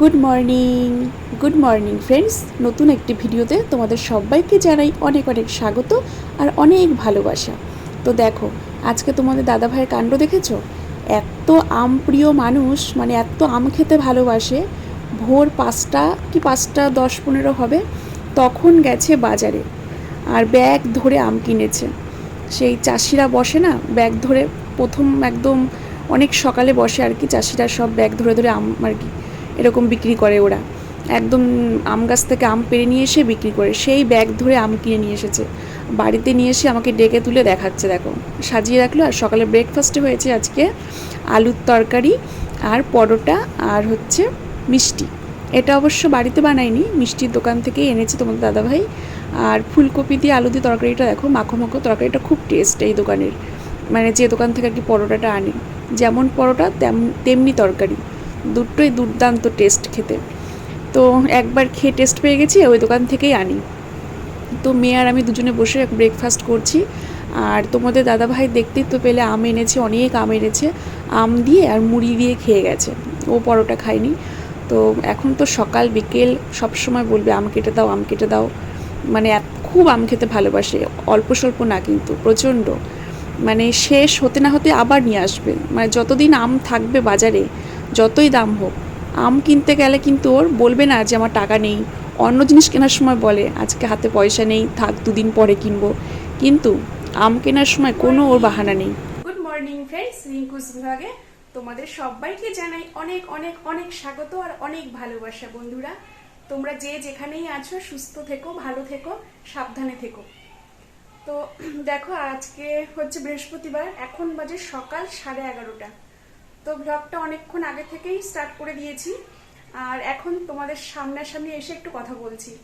Good morning good morning friends নতুন একটি ভিডিওতে তোমাদের সবাইকে জানাই অনেক অনেক স্বাগত আর অনেক ভালোবাসা। তো দেখো, আজকে তোমাদের দাদা ভাইয়ের কাণ্ড দেখেছ? এত আম প্রিয় মানুষ মানে এত আম খেতে ভালোবাসে। ভোর পাঁচটা কি পাঁচটা দশ পনেরো হবে, তখন গেছে বাজারে আর ব্যাগ ধরে আম কিনেছে। সেই চাষিরা বসে না, ব্যাগ ধরে প্রথম একদম অনেক সকালে বসে আর কি, চাষিরা সব ব্যাগ ধরে ধরে আম আর কি এরকম বিক্রি করে ওরা। একদম আম গাছ থেকে আম পেড়ে নিয়ে এসে বিক্রি করে। সেই ব্যাগ ধরে আম কিনে নিয়ে এসেছে। বাড়িতে নিয়ে এসে আমাকে ডেকে তুলে দেখাচ্ছে, দেখো। সাজিয়ে রাখল আর সকালে ব্রেকফাস্টে হয়েছে আজকে আলুর তরকারি আর পরোটা আর হচ্ছে মিষ্টি। এটা অবশ্য বাড়িতে বানাইনি, মিষ্টির দোকান থেকেই এনেছে তোমাদের দাদাভাই। আর ফুলকপি দিয়ে আলু দিয়ে তরকারিটা দেখো, মাখো মাখো তরকারিটা খুব টেস্ট এই দোকানের। মানে যে দোকান থেকে আর কি পরোটাটা আনে। যেমন পরোটা তেম, তেমনি তরকারি। দুটোই দুর্দান্ত টেস্ট খেতে। তো একবার খেয়ে টেস্ট পেয়ে গেছি, ওই দোকান থেকেই আনি। তো মেয়ে আর আমি দুজনে বসে এক ব্রেকফাস্ট করছি। আর তোমাদের দাদাভাই দেখতেই তো পেলে, আম এনেছে, অনেক আম এনেছে। আম দিয়ে আর মুড়ি দিয়ে খেয়ে গেছে। ও পরোটা খায়নি। তো এখন তো সকাল, বিকেল, সব সময় বলবে, আম কেটে দাও, আম কেটে দাও। মানে খুব আম খেতে ভালোবাসে। অল্প স্বল্প না কিন্তু, প্রচণ্ড। মানে শেষ হতে না হতে আবার নিয়ে আসবে। মানে যতদিন আম থাকবে বাজারে যতই দাম হোক, আম কিনতে গেলে কিন্তু ওর বলবে না যে আমার টাকা নেই। অন্য জিনিস কেনার সময় বলে, আজকে হাতে পয়সা নেই, থাক দুদিন পরে কিনবো। কিন্তু আম কেনার সময় কোনো ওর বাহানা নেই। গুড মর্নিং ফ্রেন্ডস রিঙ্কুস বিভাগে তোমাদের সবাইকে জানাই অনেক অনেক অনেক স্বাগত আর অনেক ভালোবাসা বন্ধুরা। তোমরা যে যেখানেই আছো, সুস্থ থেকো, ভালো থেকো, সাবধানে থেকো। তো দেখো, আজকে হচ্ছে বৃহস্পতিবার, এখন বাজে সকাল সাড়ে এগারোটা। তো ব্লগটা অনেকক্ষণ আগে থেকেই স্টার্ট করে দিয়েছি। আর এখন তোমাদের সামনাসামনি এসে একটু কথা বলছি।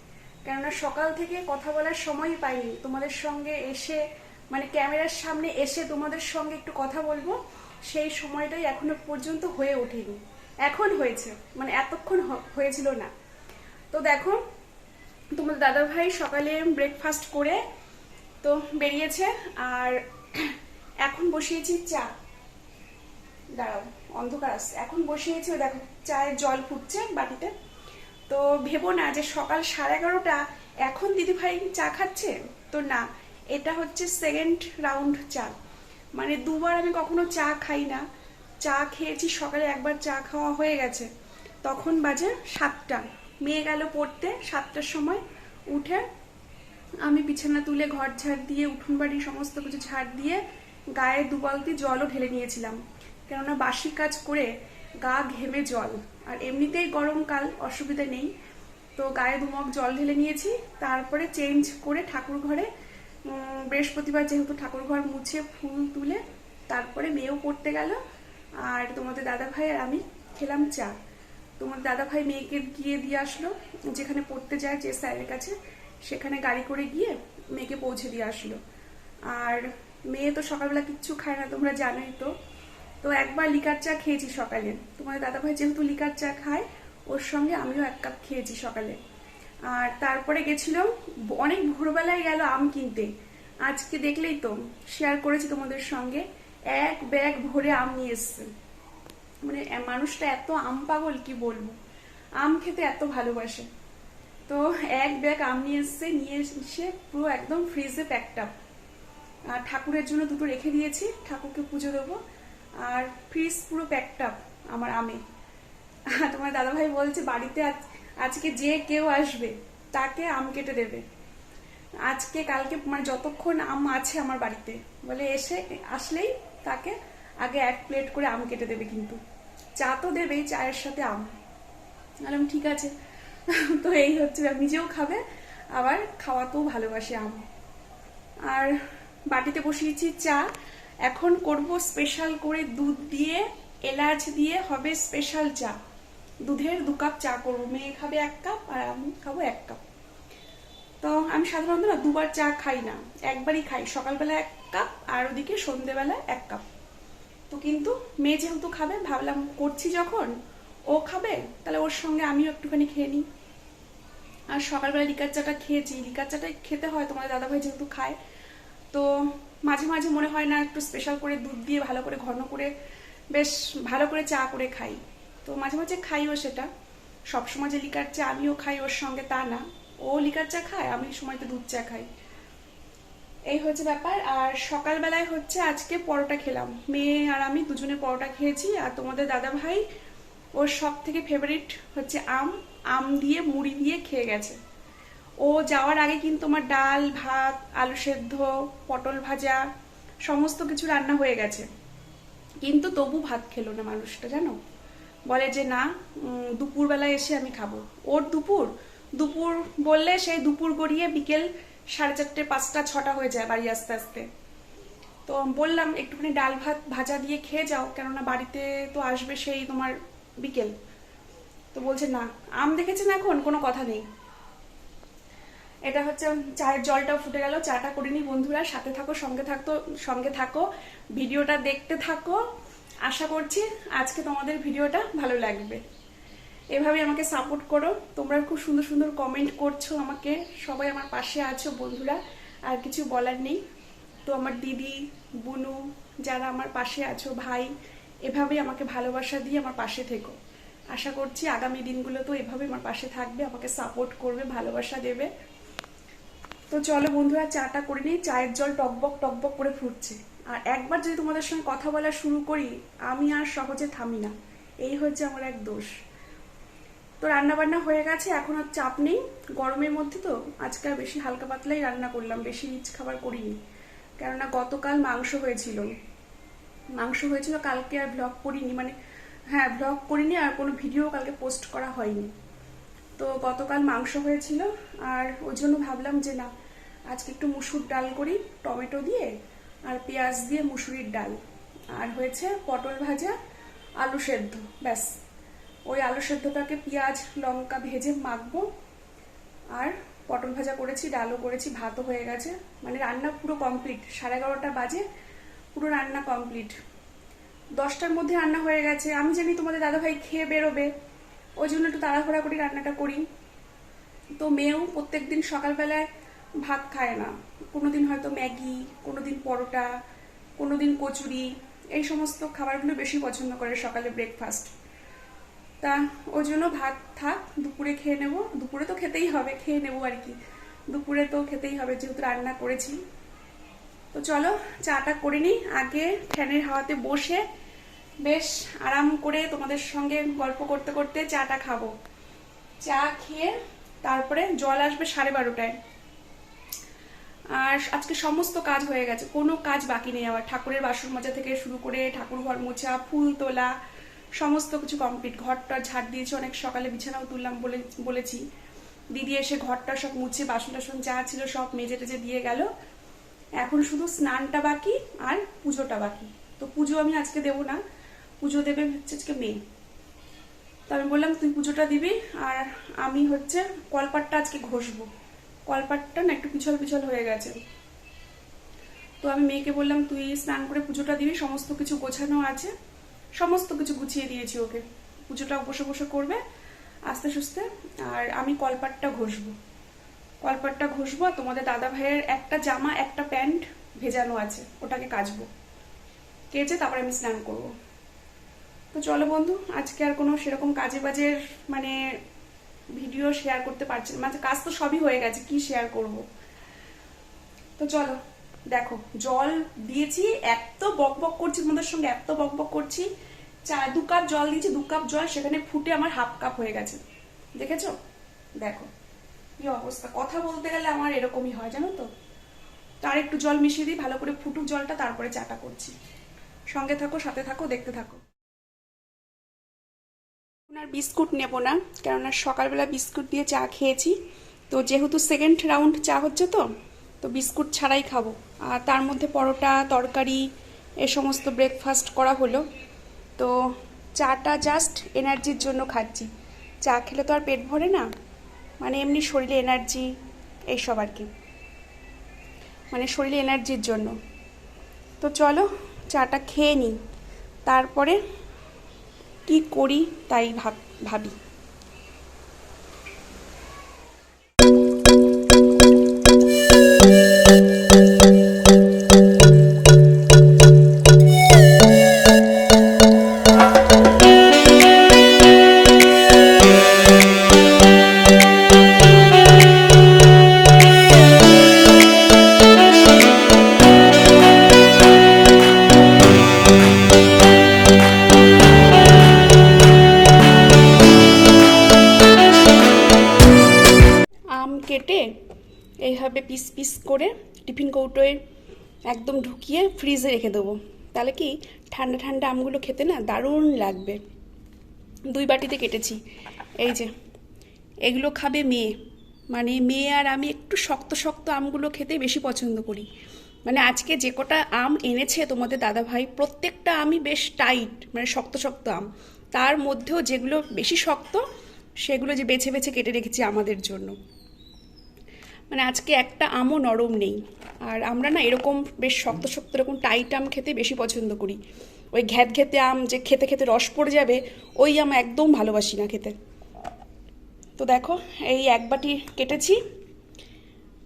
কেননা সকাল থেকে কথা বলার সময়ই পাইনি। তোমাদের সঙ্গে এসে মানে ক্যামেরার সামনে এসে তোমাদের সঙ্গে একটু কথা বলব। সেই সময়টাই এখনও পর্যন্ত হয়ে ওঠেনি। এখন হয়েছে। মানে এতক্ষণ হয়েছিল না। তো দেখো তোমার দাদা ভাই সকালে ব্রেকফাস্ট করে তো বেরিয়েছে। আর এখন বসিয়েছি চা। দাঁড়াও, অন্ধকার আসছে এখন বসিয়েছি দেখো, চায়ের জল ফুটছে বাটিতে। তো ভেবো না যে সকাল সাড়ে এগারোটা, এখন দিদি ভাই চা খাচ্ছে? তো না, এটা হচ্ছে সেকেন্ড রাউন্ড চা। মানে দুবার আমি কখনো চা খাই না। চা খেয়েছি, সকালে একবার চা খাওয়া হয়ে গেছে। তখন বাজে সাতটা। মেয়ে গেল পড়তে, সাতটার সময় উঠে আমি বিছানা তুলে ঘর ঝাড় দিয়ে, উঠোন বাড়ি সমস্ত কিছু ঝাড় দিয়ে গায়ে দু বালতি জলও ঢেলে নিয়েছিলাম। কেননা বাসি কাজ করে গা ঘেমে জল। আর এমনিতেই গরমকাল অসুবিধা নেই। তো গায়ে দুমক জল ঢেলে নিয়েছি। তারপরে চেঞ্জ করে ঠাকুর ঘরে বৃহস্পতিবার যেহেতু ঠাকুর ঘর মুছে ফুল তুলে, তারপরে মেয়েও পড়তে গেল। আর তোমাদের দাদা ভাই আর আমি খেলাম চা। তোমার দাদা ভাই মেয়েকে গিয়ে দিয়ে আসলো, যেখানে পড়তে যায় যে স্যারের কাছে, সেখানে গাড়ি করে গিয়ে মেয়েকে পৌঁছে দিয়ে আসলো। আর মেয়ে তো সকালবেলা কিচ্ছু খায় না, তোমরা জানোই তো। তো একবার লিকার চা খেয়েছি সকালে। তোমাদের দাদা ভাই যেহেতু লিকার চা খায়, ওর সঙ্গে আমিও এক কাপ খেয়েছি সকালে। আর তারপরে গেছিলাম, অনেক ভোরবেলায় গেল আম কিনতে। আজকে দেখলেই তো শেয়ার করেছি তোমাদের সঙ্গে, এক ব্যাগ ভরে আম নিয়ে এসছে। মানে মানুষটা এত আম পাগল, কি বলব? আম খেতে এত ভালোবাসে। তো এক ব্যাগ আম নিয়ে এসছে, নিয়ে এসে পুরো একদম ফ্রিজে প্যাকড আপ আর ঠাকুরের জন্য দুটো রেখে দিয়েছি, ঠাকুরকে পুজো দেবো। আর ফ্রিজ পুরো প্যাকড আপ আমার আমে। তোমার দাদাভাই বলছে, বাড়িতে আজ- আজকে যে কেউ আসবে, তাকে আম কেটে দেবে। আজকে, কালকে মানে যতক্ষণ আম আছে আমার বাড়িতে। বলে এসে, আসলেই তাকে আগে এক প্লেট করে আম কেটে দেবে কিন্তু। চা তো দেবেই, চায়ের সাথে আম বললাম, ঠিক আছে। তো এই হচ্ছে, নিজেও খাবে, আবার খাওয়াতেও ভালোবাসে আম। আর বাটিতে বসিয়েছি চা। এখন করব স্পেশাল করে দুধ দিয়ে, এলাচ দিয়ে হবে স্পেশাল চা। দুধের দু কাপ চা করব। মেয়ে খাবে এক কাপ আর আমি খাব এক কাপ তো আমি সাধারণত না দুবার চা খাই না, একবারই খাই। সকালবেলা এক কাপ আর ওদিকে সন্ধেবেলা এক কাপ তো কিন্তু মেয়ে যেহেতু খাবে, ভাবলাম করছি যখন, ও খাবে, তাহলে ওর সঙ্গে আমিও একটুখানি খেয়ে নিই। আর সকালবেলা লিকার চাটা খেয়েছি। লিকার চাটা খেতে হয়, তোমাদের দাদাভাই যেহেতু খায়। তো মাঝে মাঝে মনে হয় না একটু স্পেশাল করে দুধ দিয়ে ভালো করে ঘন করে বেশ ভালো করে চা করে খাই। তো মাঝে মাঝে খাইও সেটা। সবসময় যে লিকার চা আমিও খাই ওর সঙ্গে তা না। ও লিকার চা খায়, আমি সময় তো দুধ চা খাই। এই হচ্ছে ব্যাপার। আর সকালবেলায় হচ্ছে আজকে পরোটা খেলাম। মেয়ে আর আমি দুজনে পরোটা খেয়েছি আর তোমাদের দাদা ভাই ওর সব থেকে ফেভারিট হচ্ছে আম। আম দিয়ে মুড়ি দিয়ে খেয়ে গেছে। ও যাওয়ার আগে কিন্তু আমার ডাল ভাত আলু সেদ্ধ পটল ভাজা সমস্ত কিছু রান্না হয়ে গেছে। কিন্তু তবু ভাত খেলো না মানুষটা জানো? বলে যে না উম, দুপুরবেলায় এসে আমি খাব। ওর দুপুর দুপুর বললে সেই দুপুর গড়িয়ে বিকেল সাড়ে চারটে পাঁচটা ছটা হয়ে যায় বাড়ি আস্তে আস্তে। তো বললাম একটুখানি ডাল ভাত ভাজা দিয়ে খেয়ে যাও কেননা বাড়িতে তো আসবে সেই তোমার বিকেল। তো বলছে না আম দেখেছেন এখন? কোনো কথা নেই। এটা হচ্ছে চায়ের জলটাও ফুটে গেল, চাটা করিনি বন্ধুরা, সাথে থাকো, সঙ্গে থাকতো সঙ্গে থাকো, ভিডিওটা দেখতে থাকো। আশা করছি আজকে তোমাদের ভিডিওটা ভালো লাগবে। এভাবে আমাকে সাপোর্ট করো, তোমরা খুব সুন্দর সুন্দর কমেন্ট করছ আমাকে, সবাই আমার পাশে আছো বন্ধুরা, আর কিছু বলার নেই। তো আমার দিদি, বুনু, যারা আমার পাশে আছো, ভাই এভাবেই আমাকে ভালোবাসা দিয়ে আমার পাশে থেকো। আশা করছি আগামী দিনগুলো তো এভাবে আমার পাশে থাকবে, আমাকে সাপোর্ট করবে, ভালোবাসা দেবে। তো চলো বন্ধুরা, চাটা করে নিই। চায়ের জল টকবক টকবক করে ফুটছে। আর একবার যদি তোমাদের সঙ্গে কথা বলা শুরু করি, আমি আর সহজে থামি না। এই হচ্ছে আমার এক দোষ। তো রান্না বান্না হয়ে গেছে, এখন আর চাপ নেই। গরমের মধ্যে তো আজকে আর বেশি হালকা পাতলাই রান্না করলাম, বেশি রিচ খাবার করিনি। কেননা গতকাল মাংস হয়েছিল। মাংস হয়েছিল, কালকে আর ব্লগ করিনি। মানে হ্যাঁ ব্লগ করিনি আর কোনো ভিডিও কালকে পোস্ট করা হয়নি। তো গতকাল মাংস হয়েছিল, আর ওই জন্য ভাবলাম যে না আজকে একটু মুসুর ডাল করি, টমেটো দিয়ে আর পেঁয়াজ দিয়ে মুসুরির ডাল। আর হয়েছে পটল ভাজা, আলু সেদ্ধ, ব্যাস। ওই আলু সেদ্ধটাকে পেঁয়াজ, লঙ্কা ভেজে মাখবো। আর পটল ভাজা করেছি, ডালও করেছি, ভাতও হয়ে গেছে। মানে রান্না পুরো কমপ্লিট। সাড়ে এগারোটা বাজে, পুরো রান্না কমপ্লিট। দশটার মধ্যে রান্না হয়ে গেছে। আমি জানি তোমাদের দাদাভাই খেয়ে বেরোবে। ওই জন্য একটু তাড়াহুড়া করে, রান্নাটা করি। তো মেয়েও প্রত্যেক দিন সকালবেলায় ভাত খায় না। কোনোদিন হয়তো ম্যাগি, কোনোদিন পরোটা, কোনোদিন কচুরি, এই সমস্ত খাবারগুলো বেশি পছন্দ করে সকালে ব্রেকফাস্ট তা ওই জন্য ভাত থাক, দুপুরে খেয়ে নেব। দুপুরে তো খেতেই হবে, খেয়ে নেব আর কি। দুপুরে তো খেতেই হবে, যেহেতু রান্না করেছি। তো চলো, চাটা করে নিই। আগে ফ্যানের হাওয়াতে বসে বেশ আরাম করে তোমাদের সঙ্গে গল্প করতে করতে চাটা খাব। চা খেয়ে তারপরে জল আসবে সাড়ে বারোটায়। আর আজকে সমস্ত কাজ হয়ে গেছে, কোনো কাজ বাকি নেই আবার ঠাকুরের বাসন মাজা থেকে শুরু করে ঠাকুর ঘর মোছা, ফুল তোলা, সমস্ত কিছু কমপ্লিট ঘরটা ঝাড় দিয়েছি, অনেক সকালে বিছানাও তুললাম বলে, বলেছি। দিদি এসে ঘরটা সব মুছে, বাসন টাসন যা ছিল সব মেজে টেজে দিয়ে গেল। এখন শুধু স্নানটা বাকি আর পুজোটা বাকি। তো পুজো আমি আজকে দেবো না, পুজো দেবে হচ্ছে আজকে মেয়ে। তো আমি বললাম, তুই পুজোটা দিবি আর আমি হচ্ছে কলপাটটা আজকে ঘষবো। কলপাটটা না একটু পিছল পিছল হয়ে গেছে। তো আমি মেয়েকে বললাম, তুই স্নান করে পুজোটা দিবি, সমস্ত কিছু গোছানো আছে। সমস্ত কিছু গুছিয়ে দিয়েছি ওকে। পুজোটা বসে বসে করবে, আস্তে সুস্তে আর আমি কলপাটটা ঘষবো। কলপাটটা ঘষবো, আর তোমাদের দাদা ভাইয়ের একটা জামা, একটা প্যান্ট ভেজানো আছে, ওটাকে কাচবো। কেচে তারপরে আমি স্নান করব। তো চলো বন্ধু, আজকে আর কোনো সেরকম কাজে বাজের মানে ভিডিও শেয়ার করতে পারছি মানে কাজ তো সবই হয়ে গেছে, কি শেয়ার করব? তো চলো, দেখো, জল দিয়েছি, এত বক বক করছি তোমাদের সঙ্গে, এত বক বক করছি। চা দু কাপ জল দিয়েছি, দু কাপ জল সেখানে ফুটে আমার হাফ কাপ হয়ে গেছে। দেখেছ? দেখো, কি অবস্থা। কথা বলতে গেলে আমার এরকমই হয়, জানো তো? তার একটু জল মিশিয়ে দিই, ভালো করে ফুটুক জলটা, তারপরে চাটা করছি। সঙ্গে থাকো, সাথে থাকো, দেখতে থাকো। আর বিস্কুট নেব না, কেননা সকালবেলা বিস্কুট দিয়ে চা খেয়েছি। তো যেহেতু সেকেন্ড রাউন্ড চা হচ্ছে তো তো বিস্কুট ছাড়াই খাব। আর তার মধ্যে পরোটা, তরকারি, এ সমস্ত ব্রেকফাস্ট করা হলো। তো চাটা জাস্ট এনার্জির জন্য খাচ্ছি। চা খেলে তো আর পেট ভরে না? মানে এমনি শরীরে এনার্জি এইসব আর কি। মানে শরীরে এনার্জির জন্য। তো চলো, চাটা খেয়ে নিই। তারপরে কি করি তাই ভাব কৌটোয় একদম ঢুকিয়ে ফ্রিজে রেখে দেবো। তাহলে কি ঠান্ডা ঠান্ডা আমগুলো খেতে না দারুণ লাগবে। দুই বাটিতে কেটেছি। এই যে, এগুলো খাবে মেয়ে। মানে মেয়ে আর আমি একটু শক্ত শক্ত আমগুলো খেতে বেশি পছন্দ করি। মানে আজকে যে কটা আম এনেছে তোমাদের দাদা ভাই প্রত্যেকটা আমি বেশ টাইট মানে শক্ত শক্ত আম। তার মধ্যেও যেগুলো বেশি শক্ত, সেগুলো যে বেছে বেছে কেটে রেখেছি আমাদের জন্য। মানে আজকে একটা আমও নরম নেই। আর আমরা না এরকম বেশ শক্ত শক্ত এরকম টাইট আম খেতে বেশি পছন্দ করি। ওই ঘ্যাত ঘেতে আম যে খেতে খেতে রস পড়ে যাবে, ওই আম একদম ভালোবাসি না খেতে। তো দেখো, এই এক বাটি কেটেছি।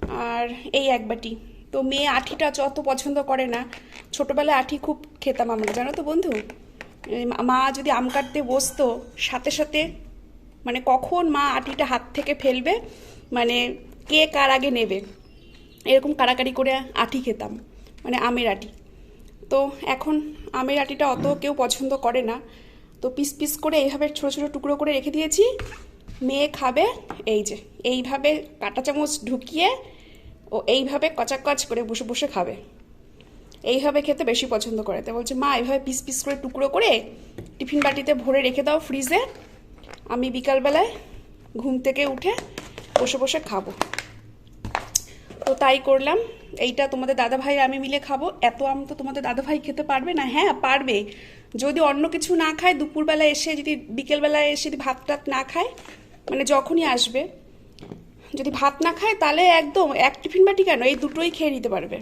আর এই এক বাটি। তো মেয়ে আঠিটা যত পছন্দ করে না। ছোটোবেলায় আঠি খুব খেতাম আমরা, জানো তো বন্ধু? মা- যদি আম কাটতে বসতো, সাথে সাথে মানে কখন মা আটিটা হাত থেকে ফেলবে? মানে কে কার আগে নেবে? এরকম কাড়াকাড়ি করে আটি খেতাম মানে আমের আটি। তো এখন আমের আটিটা অত কেউ পছন্দ করে না। তো পিস পিস করে এইভাবে ছোটো ছোটো টুকরো করে রেখে দিয়েছি। মেয়ে খাবে এই যে, এইভাবে কাঁটা চামচ ঢুকিয়ে ও এইভাবে কচাকচ করে বসে বসে খাবে। এইভাবে খেতে বেশি পছন্দ করে। তো বলছে, মা, এইভাবে পিস পিস করে টুকরো করে টিফিন বাটিতে ভরে রেখে দাও ফ্রিজে। আমি বিকালবেলায় ঘুম থেকে উঠে বসে বসে খাব। তো তাই করলাম। এইটা তোমাদের দাদা ভাই আমি মিলে খাব। এত আম তো তোমাদের দাদা ভাই খেতে পারবে না? হ্যাঁ পারবে। যদি অন্য কিছু না খায়, দুপুরবেলা এসে যদি বিকেলবেলায় এসে যদি ভাত টাত না খায় মানে যখনই আসবে, যদি ভাত না খায়, তাহলে একদম এক টিফিন বাটি কেন? এই দুটোই খেয়ে নিতে পারবে।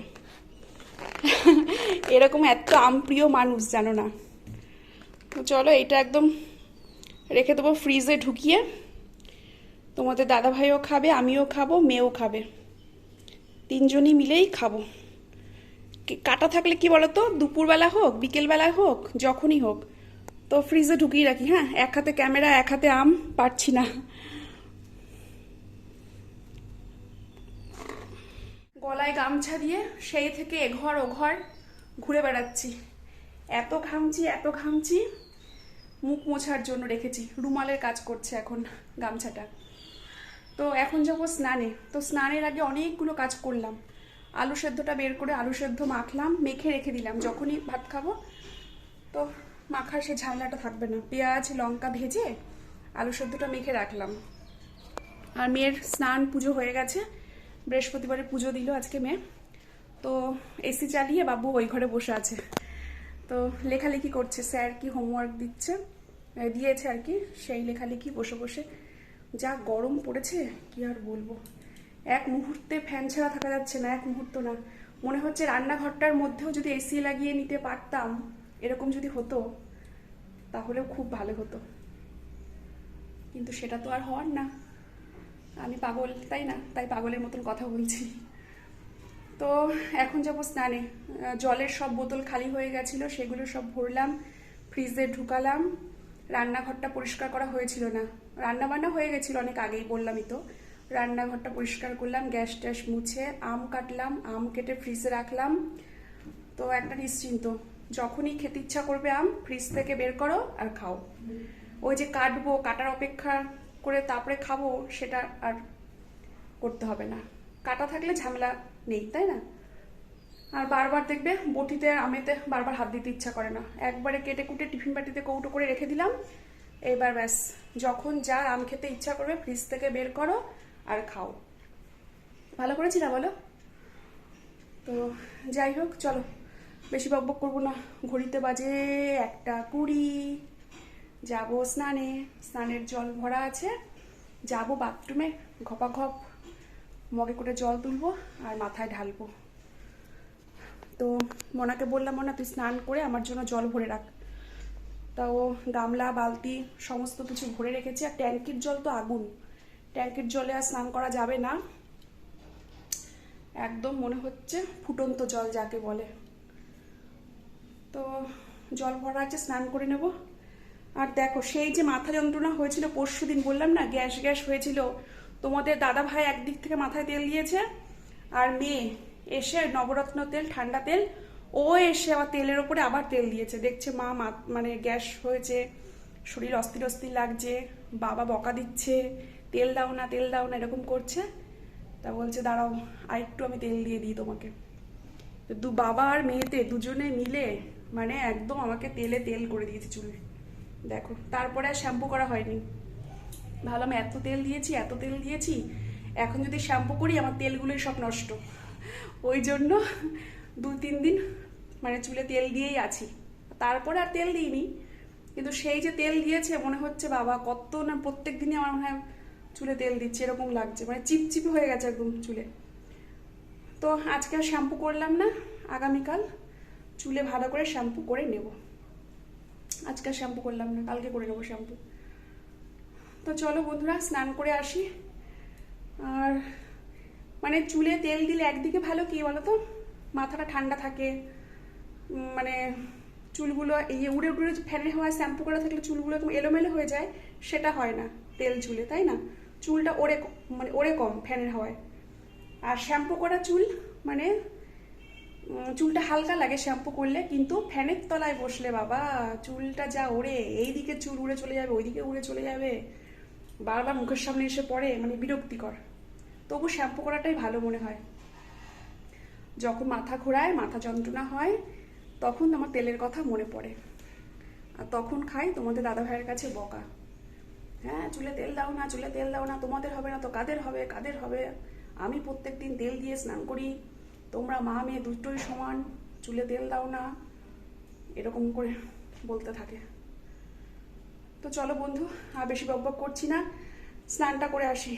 এরকম এত আমপ্রিয় মানুষ, জানো না। তো চলো এটা একদম রেখে দেবো, ফ্রিজে ঢুকিয়ে। তোমাদের দাদা ভাইও খাবে, আমিও খাব, মেয়েও খাবে। তিনজনই মিলেই খাব। কাটা থাকলে কি বলতো? দুপুরবেলা হোক, বিকেলবেলায় হোক, যখনই হোক। তো ফ্রিজে ঢুকিয়ে রাখি হ্যাঁ? এক হাতে ক্যামেরা এক হাতে আম, পারছি না। গলায় গামছা দিয়ে সেই থেকে এঘর ওঘর ঘুরে বেড়াচ্ছি। এত ঘামছি এত ঘামছি, মুখ মোছার জন্য রেখেছি। রুমালের কাজ করছে এখন গামছাটা। তো এখন যাব স্নানে। তো স্নানের আগে অনেকগুলো কাজ করলাম। আলু সেদ্ধটা বের করে আলু সেদ্ধ মাখলাম, মেখে রেখে দিলাম। যখনই ভাত খাব, তো মাখার সে ঝামেলাটা থাকবে না। পেঁয়াজ, লঙ্কা ভেজে আলু সেদ্ধটা মেখে রাখলাম। আর মেয়ের স্নান পুজো হয়ে গেছে। বৃহস্পতিবারে পুজো দিল আজকে মেয়ে। তো এসি চালিয়ে বাবু ওই ঘরে বসে আছে। তো লেখালেখি করছে। স্যার কি হোমওয়ার্ক দিচ্ছে? দিয়েছে আর কি। সেই লেখালেখি বসে বসে যা গরম পড়েছে, কি আর বলব? এক মুহূর্তে ফ্যান ছাড়া থাকা যাচ্ছে না, এক মুহূর্ত না। মনে হচ্ছে রান্নাঘরটার মধ্যেও যদি এসি লাগিয়ে নিতে পারতাম, এরকম যদি হতো, তাহলেও খুব ভালো হতো। কিন্তু সেটা তো আর হওয়ার না। আমি পাগল, তাই না? তাই পাগলের মতন কথা বলছি। তো এখন যাব স্নানে। জলের সব বোতল খালি হয়ে গেছিল, সেগুলো সব ভরলাম ফ্রিজে ঢুকালাম। রান্নাঘরটা পরিষ্কার করা হয়েছিল না। রান্না বান্না হয়ে গেছিল অনেক আগেই, বললামই তো। রান্নাঘরটা পরিষ্কার করলাম, গ্যাস ট্যাস মুছে আম কাটলাম, আম কেটে ফ্রিজে রাখলাম। তো একটা নিশ্চিন্ত, যখনই খেতে ইচ্ছা করবে আম ফ্রিজ থেকে বের করো আর খাও। ওই যে কাটবো, কাটার অপেক্ষা করে তারপরে খাব, সেটা আর করতে হবে না। কাটা থাকলে ঝামেলা নেই, তাই না? আর বারবার দেখবে বটিতে আমেতে বারবার হাত দিতে ইচ্ছা করে না। একবারে কেটে কুটে টিফিন বাটিতে কৌটো করে রেখে দিলাম। এবার ব্যাস, যখন যার আম খেতে ইচ্ছা করবে ফ্রিজ থেকে বের করো আর খাও। ভালো করেছি না বলো? তো যাই হোক, চলো। বেশি বকবক করব না। ঘড়িতে বাজে একটা কুড়ি। যাব স্নানে। স্নানের জল ভরা আছে। যাব বাথরুমে। ঘপাঘপ মগে করে জল তুলবো আর মাথায় ঢালবো। তো মোনাকে বললাম, মোনা, তুই স্নান করে আমার জন্য জল ভরে রাখ। তা ও গামলা, বালতি, সমস্ত কিছু ভরে রেখেছে। আর ট্যাঙ্কির জল তো আগুন। ট্যাঙ্কির জলে আর স্নান করা যাবে না। একদম মনে হচ্ছে ফুটন্ত জল যাকে বলে। তো জল ভরা আছে, স্নান করে নেব। আর দেখো, সেই যে মাথা যন্ত্রণা হয়েছিল পরশু দিন, বললাম না, গ্যাস গ্যাস হয়েছিল। তোমাদের দাদা ভাই একদিক থেকে মাথায় তেল দিয়েছে, আর মেয়ে এসে নবরত্ন তেল, ঠান্ডা তেল, ও এসে আবার তেলের ওপরে আবার তেল দিয়েছে। দেখছে মা মানে গ্যাস হয়েছে, শরীর অস্থির অস্থির লাগছে, বাবা বকা দিচ্ছে, তেল দাও না, তেল দাও না, এরকম করছে। তা বলছে, দাঁড়াও আর একটু আমি তেল দিয়ে দিই তোমাকে। তো দু বাবা আর মেয়েতে দুজনে মিলে মানে একদম আমাকে তেলে তেল করে দিয়েছে চুলে। দেখো, তারপরে আর শ্যাম্পু করা হয়নি। ভাবলাম, এত তেল দিয়েছি, এত তেল দিয়েছি, এখন যদি শ্যাম্পু করি আমার তেলগুলোই সব নষ্ট। ওই জন্য দু তিন দিন মানে চুলে তেল দিয়েই আছি। তারপরে আর তেল দিইনি, কিন্তু সেই যে তেল দিয়েছে মনে হচ্ছে বাবা, কত না প্রত্যেক দিনই আমার মনে হয় চুলে তেল দিচ্ছে, এরকম লাগছে মানে চিপচিপি হয়ে গেছে একদম চুলে। তো আজকে আর শ্যাম্পু করলাম না, আগামীকাল চুলে ভালো করে শ্যাম্পু করে নেব। আজকে আর শ্যাম্পু করলাম না, কালকে করে নেব শ্যাম্পু। তো চলো বন্ধুরা, স্নান করে আসি। আর মানে চুলে তেল দিলে একদিকে ভালো কি বলো তো মাথাটা ঠান্ডা থাকে। মানে চুলগুলো এই উড়ে উড়ে ফ্যানের হাওয়ায় শ্যাম্পু করা থাকলে চুলগুলো একদম এলোমেলো হয়ে যায়, সেটা হয় না তেল চুলে তাই না? চুলটা ওরে মানে ওরে কম ফ্যানের হাওয়ায়। আর শ্যাম্পু করা চুল মানে চুলটা হালকা লাগে শ্যাম্পু করলে, কিন্তু ফ্যানের তলায় বসলে বাবা, চুলটা যা ওড়ে, এইদিকে চুল উড়ে চলে যাবে, ওইদিকে উড়ে চলে যাবে। বারবার মুখের সামনে এসে পড়ে মানে বিরক্তিকর। তবু শ্যাম্পু করাটাই ভালো মনে হয়। যখন মাথা ঘোরায়, মাথা যন্ত্রণা হয়, তখন আমার তেলের কথা মনে পড়ে। আর তখন খাই তোমাদের দাদা ভাইয়ের কাছে বকা। হ্যাঁ চুলে তেল দাও না, চুলে তেল দাও না, তোমাদের হবে না তো কাদের হবে কাদের হবে? আমি প্রত্যেক দিন তেল দিয়ে স্নান করি, তোমরা মা মেয়ে দুটোই সমান, চুলে তেল দাও না, এরকম করে বলতে থাকে। তো চলো বন্ধু, আর বেশি বকবক করছি না, স্নানটা করে আসি।